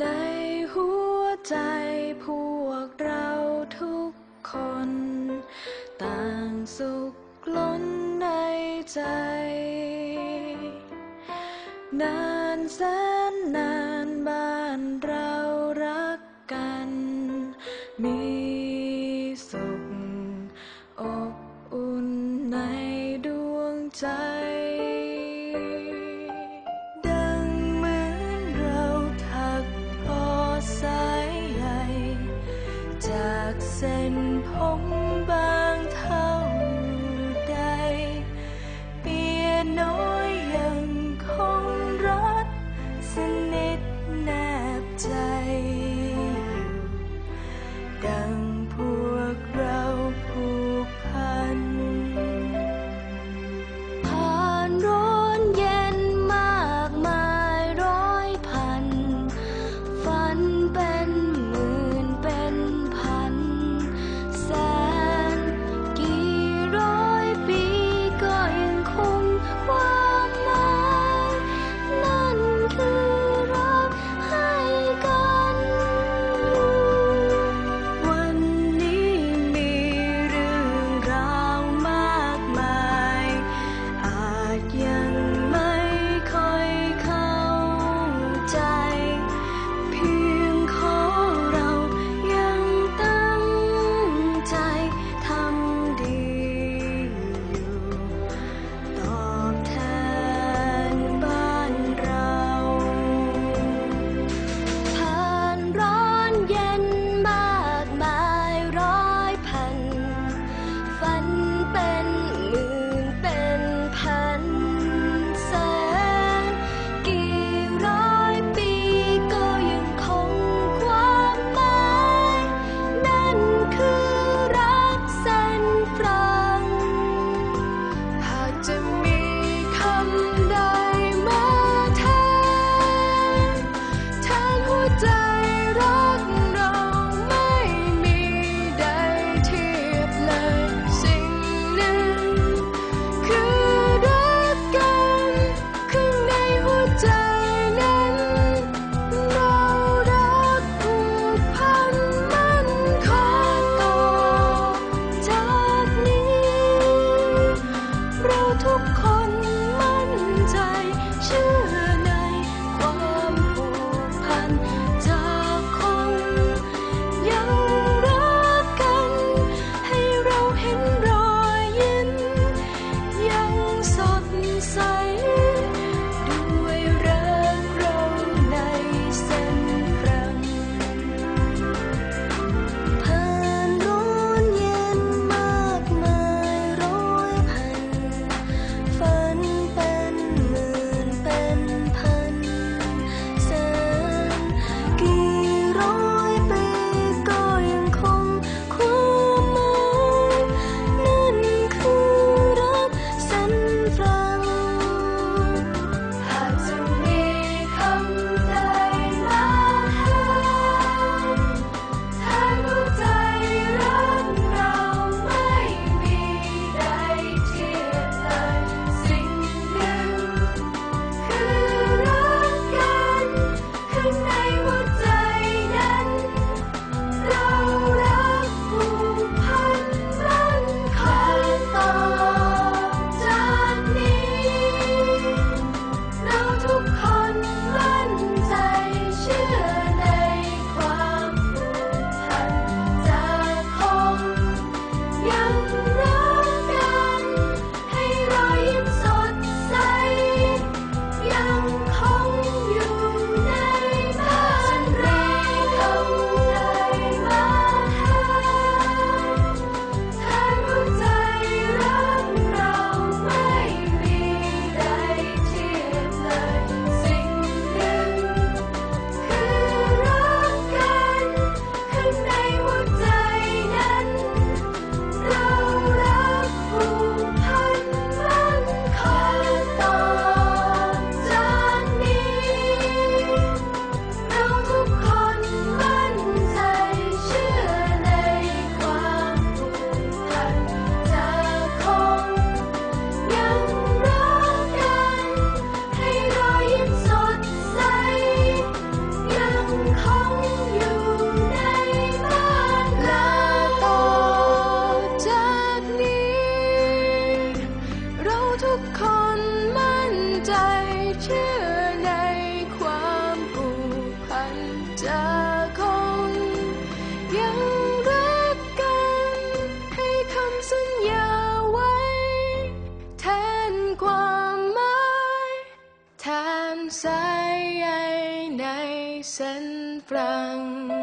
ในหัวใจพวกเราทุกคน ต่างสุขล้นในใจ นานแสนนานบ้านเรารักกัน มีสุขอบอุ่นในดวงใจากเส้นผมบางเท่าใด เปียน้อยยังคงรักสนิทแนบใจ San Fran.